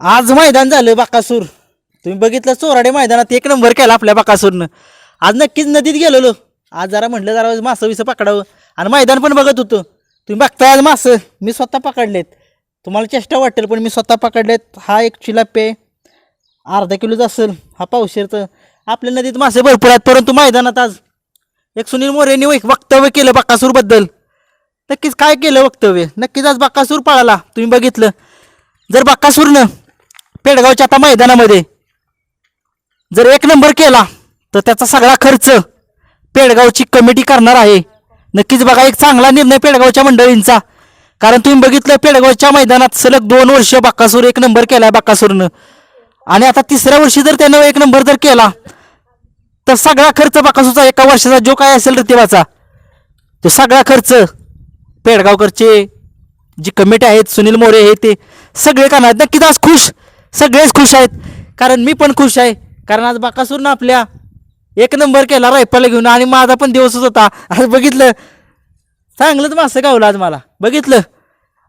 आज मैदान झालं बाकासूर. तुम्ही बघितलं चोराडे मैदानात एक नंबर केला आपल्या बाकासूरनं. आज नक्कीच नदीत गेलेलो. आज जरा म्हटलं जरा मासं विसं पकडावं. आणि मैदान पण बघत होतो. तुम्ही बघताय आज मासं. मी स्वतः पकडलेत. तुम्हाला चेष्टा वाटेल पण मी स्वतः पकडलेत. हा एक चिलापे अर्धा किलोचा असेल. हा पावशेरचं. आपल्या नदीत मासे भरपूर आहेत परंतु मैदानात आज एक सुनील मोरेंनी एक वक्तव्य केलं बक्कासूरबद्दल नक्कीच काय केलं वक्तव्य? नक्कीच आज बाकासूर पळाला. तुम्ही बघितलं. जर बाकासूरनं पेडगावच्या आता मैदानामध्ये. जर एक नंबर केला तर त्याचा सगळा खर्च पेडगावची कमिटी करणार आहे. नक्कीच बघा एक चांगला निर्णय पेडगावच्या मंडळींचा. कारण तुम्ही बघितलं पेडगावच्या मैदानात सलग दोन वर्ष बाकासूर एक नंबर केलाय बाकासूरनं. आणि आता तिसऱ्या वर्षी जर त्यानं एक नंबर जर केला तर सगळा खर्च बाकासूरचा एका वर्षाचा जो काय असेल रतिबाचा तो सगळा खर्च पेडगावकरचे जी कमिटी आहेत सुनील मोरे हे ते सगळे करणार आहेत. नक्कीच आज खुश सगळेच खुश आहेत. कारण मी पण खुश आहे. कारण आज बाकासूरनं आपल्या एक नंबर केला रायपाला घेऊन आणि माझा पण दिवसच होता. आज बघितलं. चांगलंच मासं गावलं आज मला. बघितलं.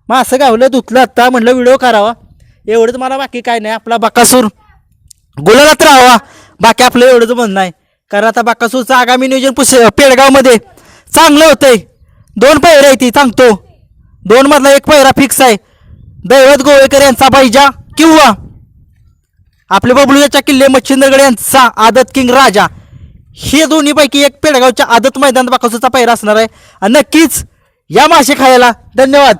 मासं गावलं धुतलं आत्ता. म्हटलं व्हिडिओ करावा. एवढंच मला बाकी काय नाही. आपला बाकासूर गुलालात राहावा. बाकी आपलं एवढंच म्हणणं आहे. कारण आता बाकासूरचं आगामी नियोजन पुस पेडगावमध्ये चांगलं होतंय. दोन पहिरे आहे ती सांगतो. दोन मधला एक पैरा फिक्स आहे. दैवत गोवेकर यांचा पाहिजा किंवा आपले बबलूच्या किल्ले मच्छिंद्रगड यांचा आदत किंग राजा. हे दोन्हीपैकी एक पेडगावच्या आदत मैदान बाकासूरचा पहिरा असणार आहे. आणि नक्कीच या मासे खायला धन्यवाद.